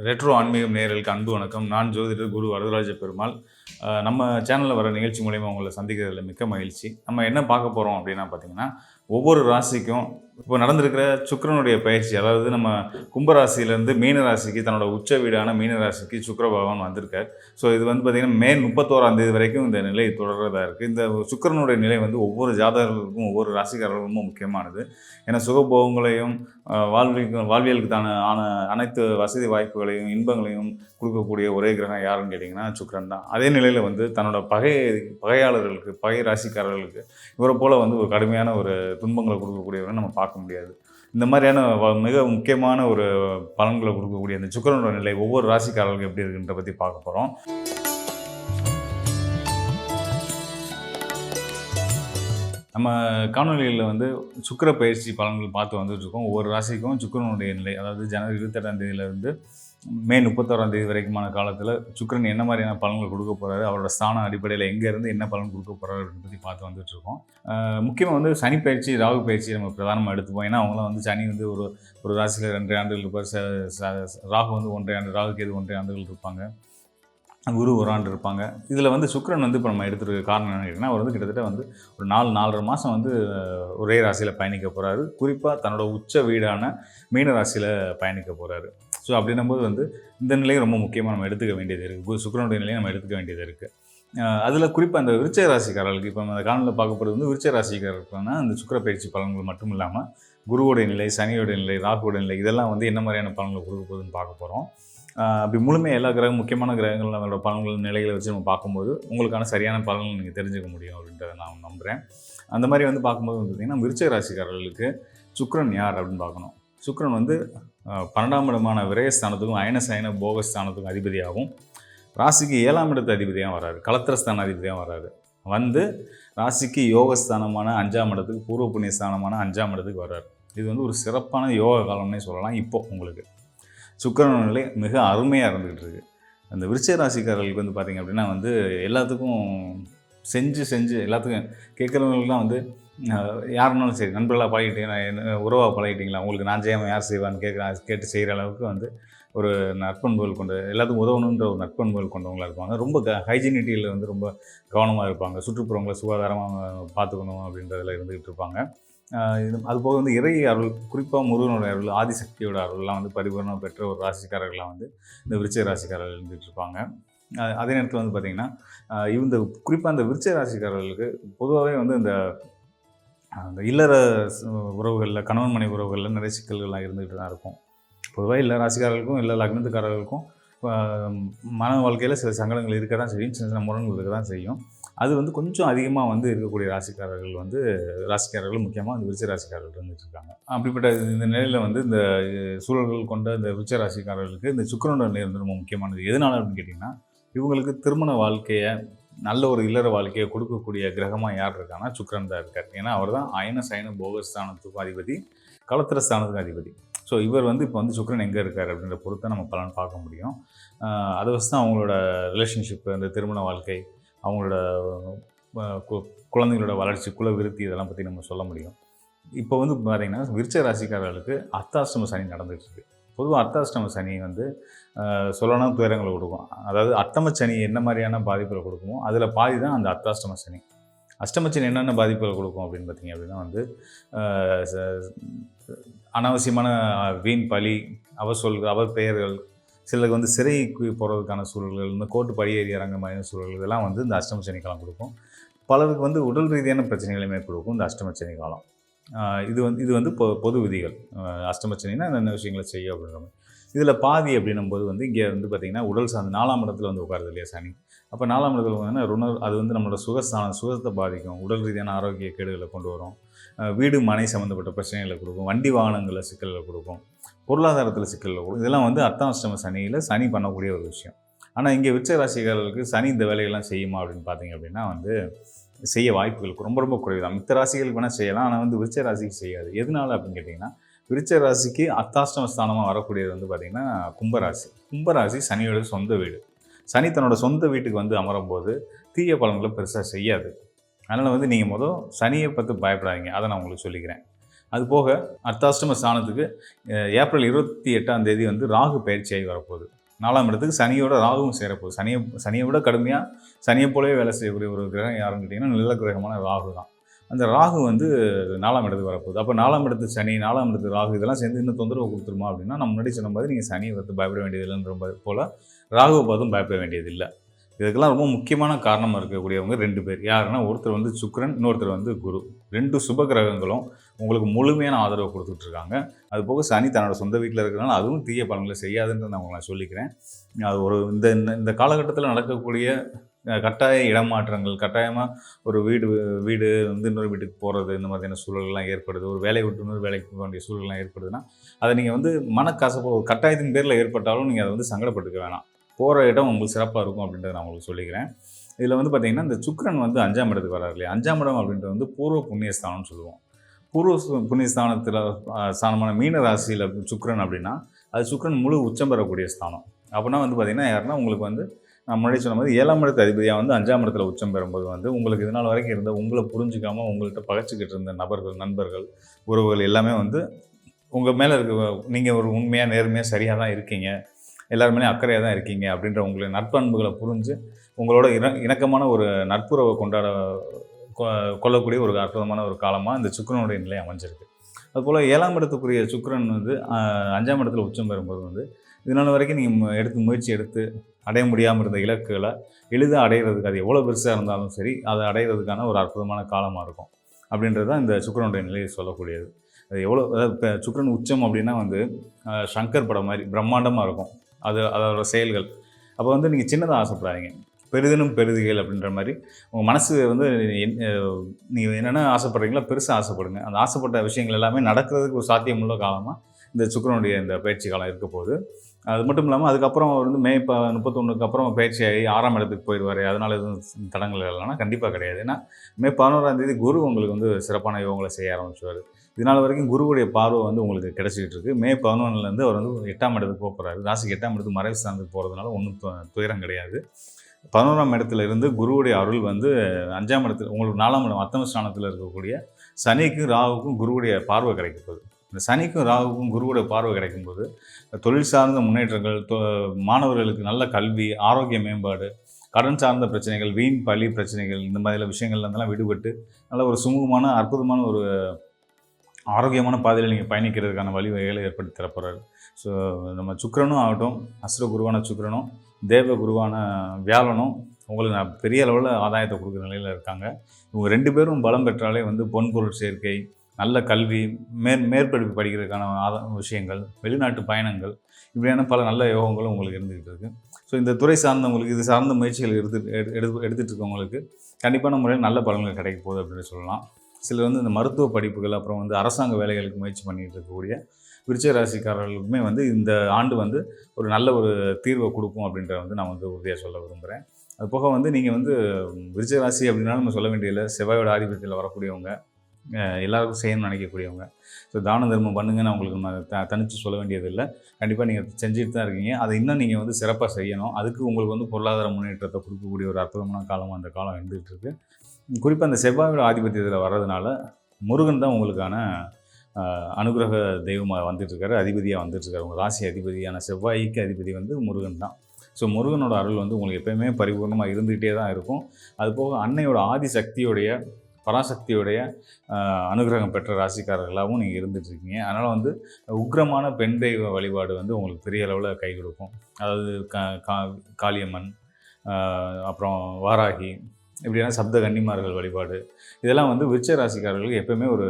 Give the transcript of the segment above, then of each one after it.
Retro ஆன்மீகம் நேரலுக்கு அன்பு வணக்கம். நான் ஜோதிடர் குரு வரதராஜ பெருமாள். நம்ம சேனலில் வர நிகழ்ச்சி மூலயமா உங்களை சந்திக்கிறதுல மிக்க மகிழ்ச்சி. நம்ம என்ன பார்க்க போகிறோம் அப்படின்னா பார்த்தீங்கன்னா ஒவ்வொரு ராசிக்கும் இப்போ நடந்திருக்கிற சுக்கரனுடைய பயிற்சி அதாவது நம்ம கும்பராசியிலேருந்து மீன ராசிக்கு தன்னோட உச்ச வீடான மீன ராசிக்கு பகவான் வந்திருக்கார். ஸோ இது வந்து பார்த்திங்கன்னா மே முப்பத்தோராம் தேதி வரைக்கும் இந்த நிலை தொடர்றதா இருக்குது இந்த சுக்கிரனுடைய நிலை வந்து ஒவ்வொரு ஜாதகர்களுக்கும் ஒவ்வொரு ராசிக்காரர்களுக்கும் ரொம்ப முக்கியமானது. ஏன்னா சுகபோகங்களையும் அஹ், வாழ்வியலுக்கு தான ஆன அனைத்து வசதி வாய்ப்புகளையும் இன்பங்களையும் கொடுக்கக்கூடிய ஒரே கிரகம் யாருன்னு கேட்டிங்கன்னா சுக்கரன் தான். அதே நிலையில் வந்து தன்னோட பகை பகையாளர்களுக்கு பகை ராசிக்காரர்களுக்கு இவரை போல் வந்து ஒரு கடுமையான ஒரு துன்பங்களை கொடுக்கக்கூடியவரை நம்ம பார்க்க முடியாது. இந்த மாதிரியான மிக முக்கியமான ஒரு பலன்களை கொடுக்கக்கூடிய அந்த சுக்கரனோட நிலை ஒவ்வொரு ராசிக்காரர்களுக்கும் எப்படி இருக்குன்ற பற்றி பார்க்க போகிறோம் நம்ம காணொலிகளில் வந்து சுக்கிர பயிற்சி பலன்கள் பார்த்து வந்துட்டு இருக்கோம். ஒவ்வொரு ராசிக்கும் சுக்கரனுடைய நிலை அதாவது ஜனவரி இருபத்தெட்டாம் தேதியிலேருந்து மே முப்பத்தோராம் தேதி வரைக்குமான காலத்தில் சுக்கரன் என்ன மாதிரியான பலன்கள் கொடுக்க போகிறாரு அவரோட ஸ்தான அடிப்படையில் எங்கேருந்து என்ன பலன் கொடுக்க போகிறாரு அப்படின்னு பற்றி பார்த்து வந்துட்டு இருக்கோம். முக்கியமாக வந்து சனி பயிற்சி ராகு பயிற்சி நம்ம பிரதானமாக எடுத்துப்போம். ஏன்னா அவங்களாம் வந்து சனி வந்து ஒரு ஒரு ராசியில் ரெண்டரை ஆண்டுகள் இருப்பார். ச- ராகு வந்து ஒன்றரை ஆண்டு ராகு கேது ஒன்றரை ஆண்டுகள் இருப்பாங்க. குரு ஒரு ஆண்டு இருப்பாங்க. இதில் வந்து சுக்கரன் வந்து இப்போ நம்ம எடுத்துருக்க காரணம் என்ன கேட்டிங்கன்னா அவர் வந்து கிட்டத்தட்ட வந்து ஒரு நாலு நாலரை மாதம் வந்து ஒரே ராசியில் பயணிக்க போகிறாரு குறிப்பாக தன்னோட உச்ச வீடான மீன ராசியில் பயணிக்க போகிறாரு ஸோ அப்படின்னும்போது வந்து இந்த நிலையும் ரொம்ப முக்கியமாக நம்ம எடுத்துக்க வேண்டியது இருக்குது சுக்கிரனுடைய நிலையை நம்ம எடுத்துக்க வேண்டியது இருக்குது அதில் குறிப்பாக அந்த விருச்ச ராசிக்காரர்களுக்கு இப்போ அந்த காணொலியில் பார்க்கப்படுறது வந்து விருச்ச ராசிக்காரர்களுக்கான அந்த சுக்கிர பயிற்சி பலன்கள் மட்டும் இல்லாமல் குருவோடைய நிலை சனியோடைய நிலை ராகுவோடைய நிலை இதெல்லாம் வந்து என்ன மாதிரியான பலன்களை கொடுக்க போகுதுன்னு பார்க்க போகிறோம் அப்படி முழுமையாக எல்லா கிரகம் முக்கியமான கிரகங்கள் நம்மளோட பலன்கள் நிலைகளை வச்சு நம்ம பார்க்கும்போது உங்களுக்கான சரியான பலன்கள் நீங்கள் தெரிஞ்சுக்க முடியும் அப்படின்றத நான் நம்புகிறேன் அந்த மாதிரி வந்து பார்க்கும்போது வந்து பார்த்திங்கன்னா விருச்ச ராசிக்காரர்களுக்கு சுக்ரன் யார் அப்படின்னு பார்க்கணும். சுக்ரன் வந்து பன்னெண்டாம் இடமான விரயஸ்தானத்துக்கும் அயனசயன போகஸ்தானத்துக்கும் அதிபதியாகவும் ராசிக்கு ஏழாம் இடத்து அதிபதியாக வராரு. கலத்திரஸ்தான அதிபதியாக வராரு. வந்து ராசிக்கு யோகஸ்தானமான அஞ்சாம் இடத்துக்கு பூர்வ புண்ணிய ஸ்தானமான அஞ்சாம் இடத்துக்கு வர்றாரு இது வந்து ஒரு சிறப்பான யோக காலம்னே சொல்லலாம் இப்போ உங்களுக்கு. சுக்கிரன் நிலை மிக அருமையாக இருந்துகிட்டு இருக்கு. அந்த விருச்ச ராசிக்காரர்களுக்கு வந்து பார்த்திங்க அப்படின்னா வந்து எல்லாத்துக்கும் செஞ்சு செஞ்சு எல்லாத்துக்கும் கேட்குறவங்களுக்குலாம் வந்து யாருனாலும் சரி நண்பர்களாக பழகிட்டீங்கன்னா என்ன உறவாக பழகிட்டீங்களா? உங்களுக்கு நான் செய்யாமல் யார் செய்வான்னு கேட்குற கேட்டு செய்கிற அளவுக்கு வந்து ஒரு நற்பண்புகள் கொண்டு எல்லாத்துக்கும் உதவணுன்ற ஒரு நற்பண்புகள் கொண்டவங்களா இருப்பாங்க. ரொம்ப க ஹைஜீனிட்டியில் வந்து ரொம்ப கவனமாக இருப்பாங்க. சுற்றுப்புறங்களை சுகாதாரமாக பார்த்துக்கணும் அப்படின்றதில் இருந்துகிட்டு இருப்பாங்க. இது அதுபோக வந்து இறை அருள் குறிப்பாக முருகனோட அருள் ஆதிசக்தியோட அருள்லாம் வந்து பரிபூரணம் பெற்ற ஒரு ராசிக்காரர்களாக வந்து இந்த விருச்சிக ராசிக்காரர்கள் இருந்துகிட்டு இருப்பாங்க. அதே நேரத்தில் வந்து பார்த்திங்கன்னா இந்த குறிப்பாக அந்த விருச்ச ராசிக்காரர்களுக்கு பொதுவாகவே வந்து இந்த அந்த இல்லற உறவுகளில் கணவன் மனைவி உறவுகளில் நிறைய சிக்கல்கள்லாம் இருந்துகிட்டு தான் இருக்கும். பொதுவாக இல்லை ராசிக்காரர்களுக்கும் இல்லை லக்னத்துக்காரர்களுக்கும் மன வாழ்க்கையில் சில சங்கடங்கள் இருக்க தான் செய்யும். சின்ன சின்ன முரண்கள் இருக்க தான் செய்யும். அது வந்து கொஞ்சம் அதிகமாக வந்து இருக்கக்கூடிய ராசிக்காரர்கள் வந்து ராசிக்காரர்கள் முக்கியமாக இந்த விருச்ச ராசிக்காரர்கள் இருந்துட்டு இருக்காங்க. அப்படிப்பட்ட இந்த நிலையில் வந்து இந்த சூழல்கள் கொண்ட இந்த விருச்ச ராசிக்காரர்களுக்கு இந்த சுக்கிரனோட நிலை வந்து ரொம்ப முக்கியமானது. எதனால அப்படின்னு கேட்டிங்கன்னா இவங்களுக்கு திருமண வாழ்க்கையை நல்ல ஒரு இல்லற வாழ்க்கையை கொடுக்கக்கூடிய கிரகமாக யார் இருக்கான்னா சுக்கரன் தான் இருக்கார். ஏன்னா அவர் தான் அயன சயன போகஸ்தானத்துக்கும் அதிபதி களத்திர ஸ்தானத்துக்கும் அதிபதி. ஸோ இவர் வந்து இப்போ வந்து சுக்கிரன் எங்கே இருக்கார் அப்படின்ற பொறுத்த நம்ம பலன் பார்க்க முடியும். அதை வச்சு தான் அவங்களோட ரிலேஷன்ஷிப்பு அந்த திருமண வாழ்க்கை அவங்களோட குழந்தைங்களோட வளர்ச்சி குல விருத்தி இதெல்லாம் பற்றி நம்ம சொல்ல முடியும். இப்போ வந்து பார்த்திங்கன்னா விருச்ச ராசிக்காரர்களுக்கு அத்தாசிரம சனி நடந்துகிட்டு இருக்கு. பொதுவாக அர்த்தாஷ்டம சனி வந்து சொல்லணும் துயரங்களை கொடுக்கும். அதாவது அட்டம சனி என்ன மாதிரியான பாதிப்புகளை கொடுக்குமோ அதில் பாதி தான் அந்த அர்த்தாஷ்டம சனி. அஷ்டமச்சனி என்னென்ன பாதிப்புகளை கொடுக்கும் அப்படின்னு பார்த்தீங்க அப்படின்னா வந்து ச- அனாவசியமான வீண் பழி அவர் சொல் அவர் பெயர்கள் சிலருக்கு வந்து சிறைக்கு போகிறதுக்கான சூழல்கள் இந்த கோர்ட்டு படியேறி இறங்க மாதிரியான சூழல்கள் இதெல்லாம் வந்து இந்த அஷ்டம காலம் கொடுக்கும். பலருக்கு வந்து உடல் ரீதியான பிரச்சனைகளையுமே கொடுக்கும் இந்த அஷ்டமச்சனி காலம். இது வந்து இது வந்து பொ பொது விதிகள். அஷ்டமச்சனைனா அஷ்டம என்னென்ன விஷயங்களை செய்யும் அப்படின்ற மாதிரி இதில் பாதி அப்படின்னும் போது வந்து இங்கே வந்து பார்த்திங்கன்னா உடல் சார்ந்த நாலாம் இடத்துல வந்து உட்காருது இல்லையா சனி. அப்போ நாலாம் இடத்துல வந்து ருணர் அது வந்து நம்மளோட சுகஸ்தானம் சுகத்தை பாதிக்கும். உடல் ரீதியான ஆரோக்கிய கேடுகளை கொண்டு வரும். வீடு மனை சம்மந்தப்பட்ட பிரச்சனைகளை கொடுக்கும். வண்டி வாகனங்களில் சிக்கல்களை கொடுக்கும். பொருளாதாரத்தில் சிக்கல்களை கொடுக்கும். இதெல்லாம் வந்து அர்த்தாஷ்டம சனியில் சனி பண்ணக்கூடிய ஒரு விஷயம். ஆனால் இங்கே உச்ச ராசிகாரர்களுக்கு சனி இந்த வேலையெல்லாம் செய்யுமா அப்படின்னு பார்த்தீங்க அப்படின்னா வந்து செய்ய வாய்ப்புகள் ரொம்ப ரொம்ப குறைவு தான். மித்த ராசிகளுக்கு வேணால் செய்யலாம். ஆனால் வந்து விருச்ச ராசிக்கு செய்யாது. எதனால அப்படின்னு கேட்டிங்கன்னா விருச்ச ராசிக்கு அத்தாஷ்டம ஸ்தானமாக வரக்கூடியது வந்து பார்த்திங்கன்னா கும்பராசி. கும்பராசி சனியோட சொந்த வீடு. சனி தன்னோட சொந்த வீட்டுக்கு வந்து அமரும்போது தீய பலன்களை பெருசாக செய்யாது. அதனால் வந்து நீங்கள் முதல் சனியை பற்றி பயப்படாதீங்க. அதை நான் உங்களுக்கு சொல்லிக்கிறேன். அது போக அர்த்தாஷ்டம ஸ்தானத்துக்கு ஏப்ரல் இருபத்தி எட்டாம் தேதி வந்து ராகு பயிற்சியாகி வரப்போகுது. நாலாம் இடத்துக்கு சனியோட ராகுவும் சேரப்போகுது. சனியை சனியை விட கடுமையாக சனியை போலவே வேலை செய்யக்கூடிய ஒரு கிரகம் யாருன்னு கேட்டிங்கன்னா நல்ல கிரகமான ராகு தான். அந்த ராகு வந்து நாலாம் இடத்துக்கு வரப்போகுது. அப்போ நாலாம் இடத்து சனி நாலாம் இடத்து ராகு இதெல்லாம் சேர்ந்து இன்னும் தொந்தரவு கொடுத்துருமா அப்படின்னா நம்ம முன்னாடி சொன்ன மாதிரி நீங்கள் சனியை பார்த்து பயப்பட வேண்டியதில்லைன்ற போல் ராகுவை பார்த்தும் பயப்பட வேண்டியதில்லை. இதுக்கெல்லாம் ரொம்ப முக்கியமான காரணமாக இருக்கக்கூடியவங்க ரெண்டு பேர். யாருன்னா ஒருத்தர் வந்து சுக்ரன் இன்னொருத்தர் வந்து குரு. ரெண்டு சுப கிரகங்களும் உங்களுக்கு முழுமையான ஆதரவு கொடுத்துட்ருக்காங்க அது போக சனி தன்னோட சொந்த வீட்டில் இருக்கிறனால அதுவும் தீய பலன்களை செய்யாதுன்றது நான் உங்களை சொல்லிக்கிறேன். அது ஒரு இந்த இந்த- இந்த காலகட்டத்தில் நடக்கக்கூடிய கட்டாய இடமாற்றங்கள் கட்டாயமாக ஒரு வீடு வீடு வந்து இன்னொரு வீட்டுக்கு போகிறது இந்த மாதிரியான சூழல்கள்லாம் ஏற்படுது. ஒரு வேலையை விட்டு இன்னொரு வேலைக்கு போக வேண்டிய சூழல்லாம் ஏற்படுதுன்னா அதை நீங்கள் வந்து மனக்கசப்பு ஒரு கட்டாயத்தின் பேரில் ஏற்பட்டாலும் நீங்கள் அதை வந்து சங்கடப்பட்டுக்க வேணாம். போகிற இடம் உங்களுக்கு சிறப்பாக இருக்கும் அப்படின்றத நான் உங்களுக்கு சொல்லிக்கிறேன். இதில் வந்து பார்த்தீங்கன்னா இந்த சுக்கிரன் வந்து அஞ்சாம் இடத்துக்கு வராரு இல்லையா? அஞ்சாம் இடம் அப்படின்றது வந்து பூர்வ புண்ணியஸ்தானம்னு சொல்லுவோம். பூர்வ புண்ணியஸ்தானத்தில் ஸ்தானமான மீன ராசியில் சுக்கரன் அப்படின்னா அது சுக்கிரன் முழு உச்சம் பெறக்கூடிய ஸ்தானம். அப்படின்னா வந்து பார்த்திங்கன்னா யாருன்னா உங்களுக்கு வந்து நான் முன்னாடி சொன்ன மாதிரி ஏழாம் இடத்து அதிபதியாக வந்து அஞ்சாம் இடத்துல உச்சம் பெறும்போது வந்து உங்களுக்கு இதனால் வரைக்கும் இருந்த உங்களை புரிஞ்சிக்காமல் உங்கள்கிட்ட பகைச்சிக்கிட்டு இருந்த நபர்கள் நண்பர்கள் உறவுகள் எல்லாமே வந்து உங்கள் மேலே இருக்க நீங்கள் ஒரு உண்மையாக நேர்மையாக சரியாக தான் இருக்கீங்க. எல்லாருமே அக்கறையாக தான் இருக்கீங்க அப்படின்ற உங்களை நட்பண்புகளை புரிஞ்சு உங்களோட இன இணக்கமான ஒரு நட்புறவை கொண்டாட கொ- கொள்ளக்கூடிய ஒரு அற்புதமான ஒரு காலமாக இந்த சுக்கிரனுடைய நிலை அமைஞ்சிருக்கு. அதுபோல் ஏழாம் இடத்துக்குரிய சுக்கரன் வந்து அஞ்சாம் இடத்துல உச்சம் பெறும்போது வந்து இதனால் வரைக்கும் நீங்கள் எடுத்து முயற்சி எடுத்து அடைய முடியாமல் இருந்த இலக்குகளை எளிதாக அடையிறதுக்கு அது எவ்வளோ பெருசாக இருந்தாலும் சரி அதை அடைகிறதுக்கான ஒரு அற்புதமான காலமாக இருக்கும். அப்படின்றது தான் இந்த சுக்கிரனுடைய நிலையை சொல்லக்கூடியது. அது எவ்வளோ அதாவது இப்போ சுக்கிரன் உச்சம் அப்படின்னா வந்து சங்கர் படம் மாதிரி பிரம்மாண்டமாக இருக்கும். அது அதோட செயல்கள். அப்போ வந்து நீங்கள் சின்னதாக ஆசைப்படாதீங்க. பெரிதினும் பெருதுகள் அப்படின்ற மாதிரி உங்கள் மனசு வந்து நீங்கள் என்னென்ன ஆசைப்படுறீங்களோ பெருசாக ஆசைப்படுங்க. அந்த ஆசைப்பட்ட விஷயங்கள் எல்லாமே நடக்கிறதுக்கு ஒரு சாத்தியமுள்ள காலமாக இந்த சுக்கிரனுடைய இந்த பயிற்சி காலம் இருக்க போகுது. அது மட்டும் இல்லாமல் அதுக்கப்புறம் அவர் வந்து மே இப்போ முப்பத்தொன்றுக்கு அப்புறம் பயிற்சியாகி ஆறாம் இடத்துக்கு போயிடுவார். அதனால் எதுவும் தடங்கள் இல்லைன்னா கண்டிப்பாக கிடையாது. ஏன்னா மே பதினோராம் தேதி குரு உங்களுக்கு வந்து சிறப்பான யோகங்களை செய்ய ஆரம்பிச்சுவார் இதனால் வரைக்கும் குருவுடைய பார்வை வந்து உங்களுக்கு கிடைச்சிக்கிட்டு இருக்கு. மே பதினொன்றுலேருந்து அவர் வந்து எட்டாம் இடத்துக்கு போக போகிறாரு ராசிக்கு எட்டாம் இடத்துக்கு மறைவு ஸ்தானத்துக்கு போகிறதுனால ஒன்றும் துயரம் கிடையாது. பதினோராம் இடத்துல இருந்து குருவுடைய அருள் வந்து அஞ்சாம் இடத்துல உங்களுக்கு நாலாம் இடம் அத்தம ஸ்தானத்தில் இருக்கக்கூடிய சனிக்கும் ராகுக்கும் குருவுடைய பார்வை கிடைக்க போகுது. இந்த சனிக்கும் ராகுக்கும் குருவுடைய பார்வை கிடைக்கும்போது தொழில் சார்ந்த முன்னேற்றங்கள் தொ- மாணவர்களுக்கு நல்ல கல்வி ஆரோக்கிய மேம்பாடு கடன் சார்ந்த பிரச்சனைகள் வீண் பழி பிரச்சனைகள் இந்த மாதிரியான விஷயங்கள்லாம் விடுபட்டு நல்ல ஒரு சுமூகமான அற்புதமான ஒரு ஆரோக்கியமான பாதையில் நீங்கள் பயணிக்கிறதுக்கான வழிவகைகளை ஏற்படுத்தி தரப்போகிறாரு ஸோ நம்ம சுக்கரனும் ஆகட்டும் அசுர குருவான சுக்கரனும் தேவ குருவான வியாழனும் உங்களுக்கு நான் பெரிய அளவில் ஆதாயத்தை கொடுக்குற நிலையில் இருக்காங்க. இவங்க ரெண்டு பேரும் பலம் பெற்றாலே வந்து பொன்பொருள் சேர்க்கை நல்ல கல்வி மேற் மேற்படிப்பு படிக்கிறதுக்கான ஆதா விஷயங்கள் வெளிநாட்டு பயணங்கள் இப்படியான பல நல்ல யோகங்களும் உங்களுக்கு இருந்துகிட்டு இருக்குது ஸோ இந்த துறை சார்ந்தவங்களுக்கு இது சார்ந்த முயற்சிகள் எடுத்து எடு- எடுத்து எடுத்துகிட்டு இருக்கவங்களுக்கு கண்டிப்பான முறையில் நல்ல பலன்கள் கிடைக்க போகுது அப்படின்னு சொல்லலாம். சிலர் வந்து இந்த மருத்துவ படிப்புகள் அப்புறம் வந்து அரசாங்க வேலைகளுக்கு முயற்சி பண்ணிட்டு இருக்கக்கூடிய விருச்சிக ராசிக்காரர்களுக்குமே வந்து இந்த ஆண்டு வந்து ஒரு நல்ல ஒரு தீர்வை கொடுக்கும் அப்படின்றத வந்து நான் வந்து உறுதியாக சொல்ல விரும்புகிறேன் அது போக வந்து நீங்கள் வந்து விருச்சிக ராசி அப்படின்னாலும் நம்ம சொல்ல வேண்டியதில்லை. செவ்வாயோட ஆதிபத்தியில் வரக்கூடியவங்க எல்லாருக்கும் செய்யணும்னு நினைக்கக்கூடியவங்க. ஸோ தான தர்மம் பண்ணுங்கன்னு உங்களுக்கு நான் த தனித்து சொல்ல வேண்டியதில்லை. கண்டிப்பாக நீங்கள் செஞ்சுட்டு தான் இருக்கீங்க. அதை இன்னும் நீங்கள் வந்து சிறப்பாக செய்யணும். அதுக்கு உங்களுக்கு வந்து பொருளாதார முன்னேற்றத்தை கொடுக்கக்கூடிய ஒரு அற்புதமான காலம் அந்த காலம் இருந்துகிட்டு இருக்கு குறிப்பாக அந்த செவ்வாயோட ஆதிபத்தியத்தில் வர்றதுனால முருகன் தான் உங்களுக்கான அனுகிரக தெய்வமாக வந்துட்டுருக்காரு அதிபதியாக வந்துட்டுருக்காரு. உங்கள் ராசி அதிபதியான செவ்வாய்க்கு அதிபதி வந்து முருகன் தான். ஸோ முருகனோட அருள் வந்து உங்களுக்கு எப்பயுமே பரிபூர்ணமாக இருந்துகிட்டே தான் இருக்கும். அது போக அன்னையோட ஆதி சக்தியோடைய பராசக்தியுடைய அனுகிரகம் பெற்ற ராசிக்காரர்களாகவும் நீங்கள் இருந்துட்டுருக்கீங்க அதனால் வந்து உக்ரமான பெண் தெய்வ வழிபாடு வந்து உங்களுக்கு பெரிய அளவில் கை கொடுக்கும். அதாவது கா கா- காளியம்மன் அப்புறம் வாராகி இப்படியான சப்த கன்னிமார்கள் வழிபாடு. இதெல்லாம் வந்து விருச்ச ராசிக்காரர்களுக்கு எப்பயுமே ஒரு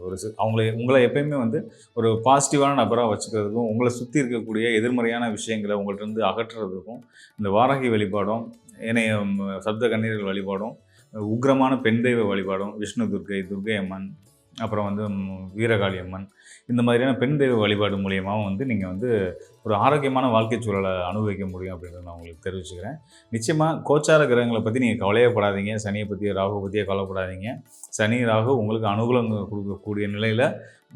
ஒரு அவங்களை அவங்கள உங்களை எப்பயுமே வந்து ஒரு பாசிட்டிவான நபராக வச்சுக்கிறதுக்கும் உங்களை சுற்றி இருக்கக்கூடிய எதிர்மறையான விஷயங்களை உங்கள்கிட்ட இருந்து அகற்றுறதுக்கும் இந்த வாராகி வழிபாடும் ஏனைய சப்த கண்ணீர்கள் வழிபாடும் உக்ரமான பெண் தெய்வ வழிபாடும் விஷ்ணு துர்க்கை துர்க்கை அம்மன் அப்புறம் வந்து வீரகாளி அம்மன். இந்த மாதிரியான பெண் தெய்வ வழிபாடு மூலியமாகவும் வந்து நீங்கள் வந்து ஒரு ஆரோக்கியமான வாழ்க்கை சூழலை அனுபவிக்க முடியும் அப்படின்றத நான் உங்களுக்கு தெரிவிச்சுக்கிறேன். நிச்சயமாக கோச்சார கிரகங்களை பற்றி நீங்கள் கவலையப்படாதீங்க சனியை பற்றியோ ராகு பற்றியோ கவலைப்படாதீங்க. சனி ராகு உங்களுக்கு அனுகூலம் கொடுக்கக்கூடிய நிலையில்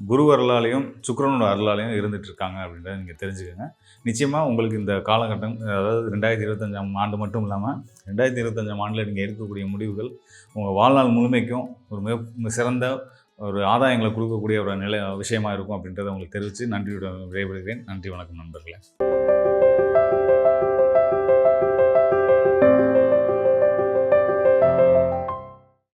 குரு அருளாலையும் சுக்கரனோட அருளாலையும் இருந்துட்டு இருக்காங்க அப்படின்றத நீங்கள் தெரிஞ்சுக்கோங்க. நிச்சயமாக உங்களுக்கு இந்த காலகட்டம் அதாவது ரெண்டாயிரத்தி இருபத்தஞ்சாம் ஆண்டு மட்டும் இல்லாமல் ரெண்டாயிரத்தி இருபத்தஞ்சாம் ஆண்டில் நீங்கள் எடுக்கக்கூடிய முடிவுகள் உங்கள் வாழ்நாள் முழுமைக்கும் ஒரு மிக மிக சிறந்த ஒரு ஆதாயங்களை கொடுக்கக்கூடிய ஒரு நிலை விஷயமா இருக்கும் அப்படின்றத உங்களுக்கு தெரிவித்து நன்றியுடன் விடைபெறுகிறேன். நன்றி வணக்கம் நண்பர்களே.